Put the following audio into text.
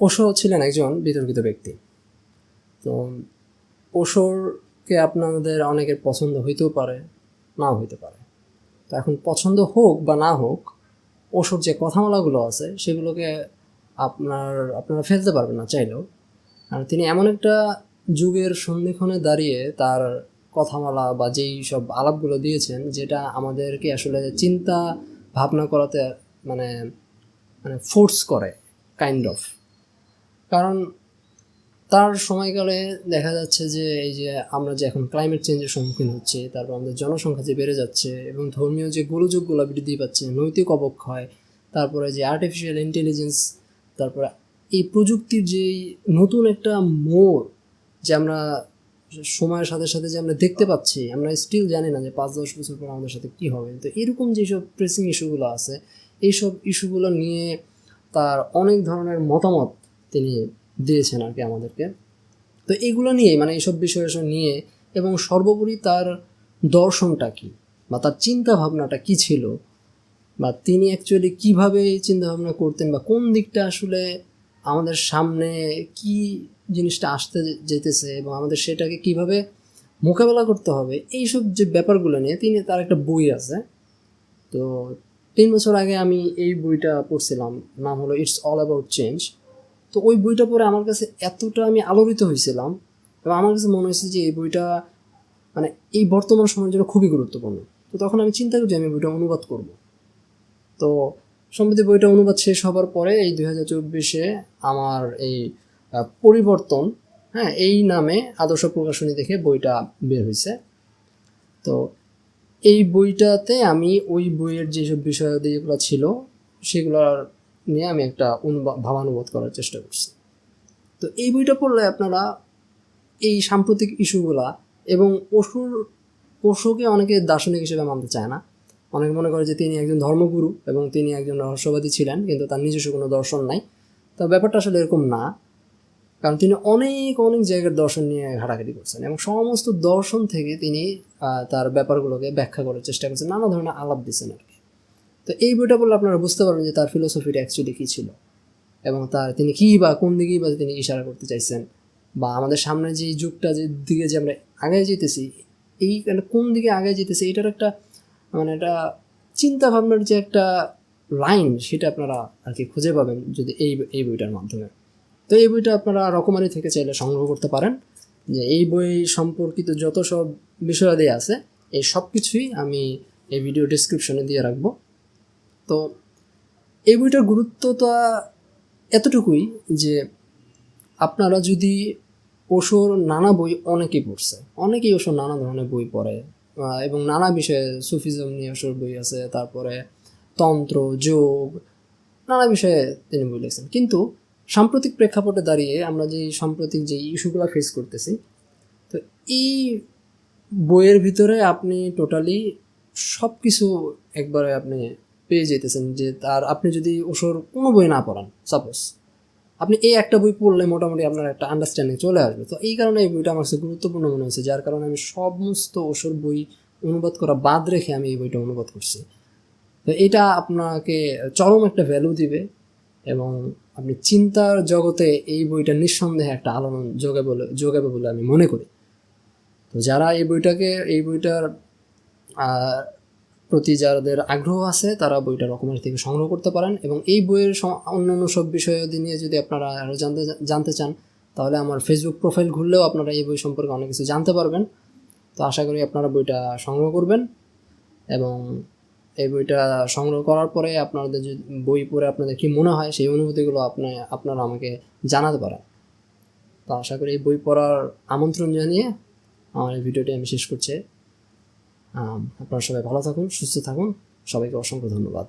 ওশো ছিলেন একজন বিতর্কিত ব্যক্তি। তো ওশোরকে আপনাদের অনেকের পছন্দ হইতেও পারে, নাও হইতে পারে। তো এখন পছন্দ হোক বা না হোক ওশোর যে কথামালাগুলো আছে, সেগুলোকে আপনার, আপনারা ফেলতে পারবেন না চাইলেও। আর তিনি এমন একটা যুগের সন্ধিক্ষণে দাঁড়িয়ে তার কথামালা বা যেই সব আলাপগুলো দিয়েছেন, যেটা আমাদেরকে আসলে চিন্তা ভাবনা করাতে মানে মানে ফোর্স করে কাইন্ড অফ কারণ তার সময়কালে দেখা যাচ্ছে যে, এই যে আমরা যে এখন ক্লাইমেট চেঞ্জের সম্মুখীন হচ্ছি, তারপর আমাদের জনসংখ্যা যে বেড়ে যাচ্ছে এবং ধর্মীয় যে গোলযোগগুলো বৃদ্ধি পাচ্ছে, নৈতিক অবক্ষয়, তারপরে যে আর্টিফিশিয়াল ইন্টেলিজেন্স তারপরে এই প্রযুক্তির যেই নতুন একটা মোড় যে আমরা সময়ের সাথে সাথে যে আমরা দেখতে পাচ্ছি, আমরা স্টিল জানি না যে পাঁচ, দশ বছর পর আমাদের সাথে কী হবে। তো এরকম যেসব প্রেসিং ইস্যুগুলো আছে, এইসব ইস্যুগুলো নিয়ে তার অনেক ধরনের মতামত তিনি দিয়েছেন আর কি আমাদেরকে। তো এগুলো নিয়ে মানে এইসব বিষয় নিয়ে, এবং সর্বোপরি তার দর্শনটা কী? বা তার চিন্তা ভাবনাটা কী ছিল? বা তিনি অ্যাকচুয়ালি কীভাবে চিন্তা ভাবনা করতেন? বা কোন দিকটা আসলে আমাদের সামনে কি জিনিসটা আসতে যেতেছে? এবং আমাদের সেটাকে কীভাবে মোকাবেলা করতে হবে? এইসব যে ব্যাপারগুলো নিয়ে তিনি তার একটা বই আছে। তো তিন বছর আগে আমি এই বইটা পড়ছিলাম। নাম হলো ইটস অল অ্যাবাউট চেঞ্জ তো ওই বইটা পড়ে আমার কাছে এতটা আমি আলোড়িত হয়েছিলাম এবং আমার কাছে মনে হয়েছে যে এই বইটা মানে এই বর্তমান সময়ের জন্য খুবই গুরুত্বপূর্ণ। তো তখন আমি চিন্তা করি আমি বইটা অনুবাদ করব। তো সম্প্রতি বইটা অনুবাদ শেষ হবার পরে এই দুই হাজার চব্বিশে আমার এই পরিবর্তন হ্যাঁ এই নামে আদর্শ প্রকাশনী দেখে বইটা বের হয়েছে। তো এই বইটাতে আমি ওই বইয়ের যেসব বিষয়াদিগুলো ছিল, সেগুলোর নিয়ে আমি একটা ভাবানুবাদ করার চেষ্টা করছি। তো এই বইটা পড়লে আপনারা এই সাম্প্রতিক ইস্যুগুলা এবং পশুর, পশুকে অনেকে দার্শনিক হিসেবে মানতে চায় না। অনেকে মনে করে যে তিনি একজন ধর্মগুরু এবং তিনি একজন রহস্যবাদী ছিলেন, কিন্তু তার নিজস্ব কোনো দর্শন নাই। তো ব্যাপারটা আসলে এরকম না, কারণ তিনি অনেক অনেক জায়গার দর্শন নিয়ে ঘাটাঘাটি করছেন এবং সমস্ত দর্শন থেকে তিনি তার ব্যাপারগুলোকে ব্যাখ্যা করার চেষ্টা করছেন, নানা ধরনের আলাপ দিচ্ছেন আর তো এই বইটা বললে আপনারা বুঝতে পারবেন যে তার ফিলোসফিটা অ্যাকচুয়ালি কী ছিল। এবং তার তিনি কী বা কোন দিকেই বা তিনি ইশারা করতে চাইছেন বা আমাদের সামনে যে যুগটা যে দিকে যে আমরা আগে যেতেছি, এই মানে কোন দিকে আগে যেতেছি, এটার একটা মানে একটা চিন্তা ভাবনার যে একটা লাইন সেটা আপনারা আর কি খুঁজে পাবেন যদি এই এই বইটার মাধ্যমে। তো এই বইটা আপনারা রকমারি থেকে চাইলে সংগ্রহ করতে পারেন। যে এই বই সম্পর্কিত যত সব বিষয়াদি আছে, এই সব কিছুই আমি এই ভিডিও ডিসক্রিপশনে দিয়ে রাখব। তো এই বইটার গুরুত্বটা এতটুকুই যে আপনারা যদি ওশোর নানা বই অনেকেই পড়ছে। অনেকেই ওশোর নানা ধরনের বই পড়ে এবং নানা বিষয়ে সুফিজম নিয়ে ওশোর বই আছে, তারপরে তন্ত্র, যোগ, নানা বিষয়ে তিনি বই লিখছেন। কিন্তু সাম্প্রতিক প্রেক্ষাপটে দাঁড়িয়ে আমরা যে সাম্প্রতিক যে ইস্যুগুলো ফেস করতেছি, তো এই বইয়ের ভিতরে আপনি টোটালি সব কিছু একবারে আপনি পেয়ে যেতেছেন যে তার, আপনি যদি ওসর কোনো বই না পড়ান সাপোজ আপনি এই একটা বই পড়লে মোটামুটি আপনার একটা আন্ডারস্ট্যান্ডিং চলে আসবে। তো এই কারণে এই বইটা আমার গুরুত্বপূর্ণ মনে হয়েছে, যার কারণে আমি সমস্ত ওসর বই অনুবাদ করা বাদ রেখে আমি এই বইটা অনুবাদ করছি। তো এটা আপনাকে চরম একটা ভ্যালু দিবে এবং আপনি চিন্তার জগতে এই বইটা নিঃসন্দেহে একটা আলোড়ন যোগাবে বলে যোগাবে বলে আমি মনে করি। তো যারা এই বইটাকে, এই বইটার প্রতি যাদের আগ্রহ আছে, তারা বইটা রকমের থেকে সংগ্রহ করতে পারেন এবং এই বইয়ের অন্যান্য সব বিষয় নিয়ে যদি আপনারা আরও জানতে জানতে চান, তাহলে আমার ফেসবুক প্রোফাইল ঘুরলেও আপনারা এই বই সম্পর্কে অনেক কিছু জানতে পারবেন। তো আশা করি আপনারা বইটা সংগ্রহ করবেন এবং এই বইটা সংগ্রহ করার পরে আপনাদের যদি বই পড়ে আপনাদের কী মনে হয়, সেই অনুভূতিগুলো আপনি আপনারা আমাকে জানাতে পারেন। তো আশা করি এই বই পড়ার আমন্ত্রণ জানিয়ে আমার এই ভিডিওটি আমি শেষ করছি। আপনারা সবাই ভালো থাকুন সুস্থ থাকুন। সবাইকে অসংখ্য ধন্যবাদ।